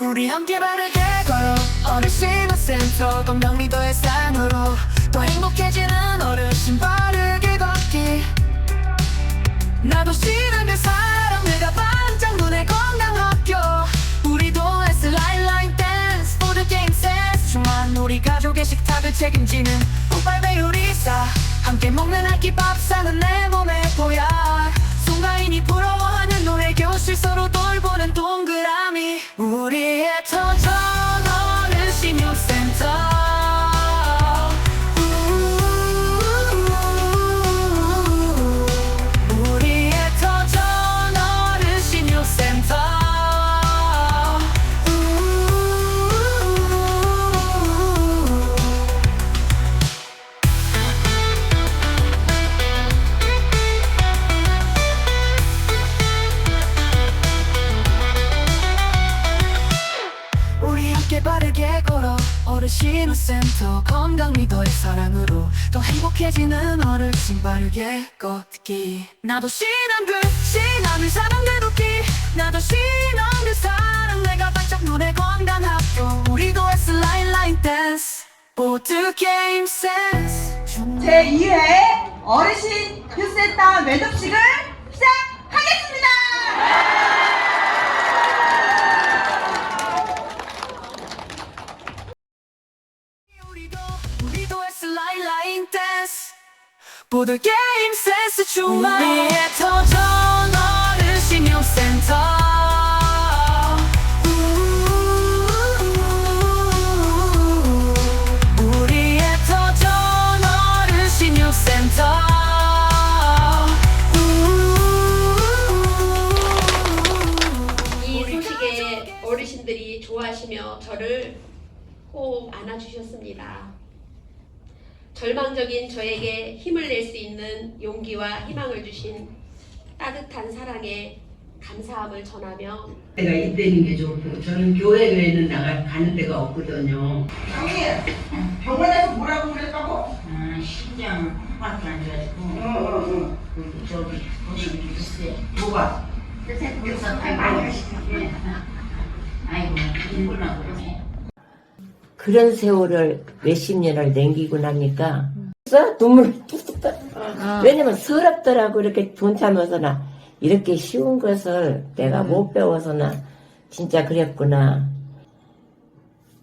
우리 함께 바르게 걸어. 어르신의 센터 건강 리더의 산으로. 더 행복해지는 어르신 바르게 걷기. 나도 싫은데 사람 내가 반짝 눈에 건강 학교. 우리도 슬라이라인 댄스 보드 게임 센스. 중한 우리 가족의 식탁을 책임지는 오빨배 요리사. 함께 먹는 한끼 밥상은 내 몸에 보여 송가인이 부러워하는 노래 교실 서로 돌보는 동 그 함께 바르게 걸어 어르신 센터 건강 리더의 사랑으로 더 행복해지는 어르신 바르게 걷기. 나도 신한들 신하는 사랑 내놓기 나도 신한들 사랑 내가 반짝 눈에 건강 학교. 우리도 슬라인 라인 댄스 보드 게임 센스. 제2회 어르신 휴센터 매듭식을 보드 게임 센스 유센터. 우리의 터전 어르신 유센터. 이 소식에 어르신들이 좋아하시며 저를 꼭 안아주셨습니다. 절망적인 저에게 힘을 낼 수 있는 용기와 희망을 주신 따뜻한 사랑에 감사함을 전하며 내가 이때는 게 좋고 저는 교회 외에는 나가 가는 데가 없거든요. 형님 병원에서 뭐라고 그랬다고? 아, 심장 밖에 안 좋아지고. 그 저기 보시면 있어요. 뭐가? 그래서 많이 하시네. 아이고 눈물나고 그러네. 그런 세월을 몇십 년을 남기고 나니까 그래서 눈물 뚝뚝 떨 왜냐면 서럽더라고 이렇게 돈 참아서나. 이렇게 쉬운 것을 내가 못 배워서나 진짜 그랬구나.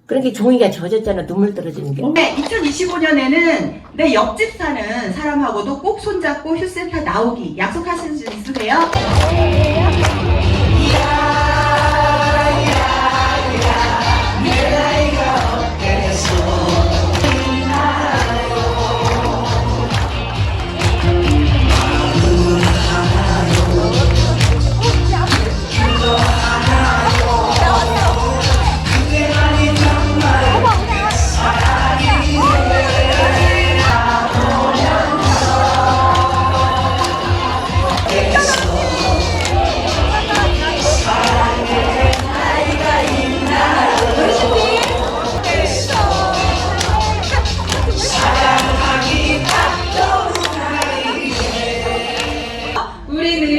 그렇게 종이가 젖었잖아 눈물 떨어지는 게. 네, 2025년에는 내 옆집 사는 사람하고도 꼭 손잡고 휴센터 나오기 약속하실 수 있으세요? 이야. me,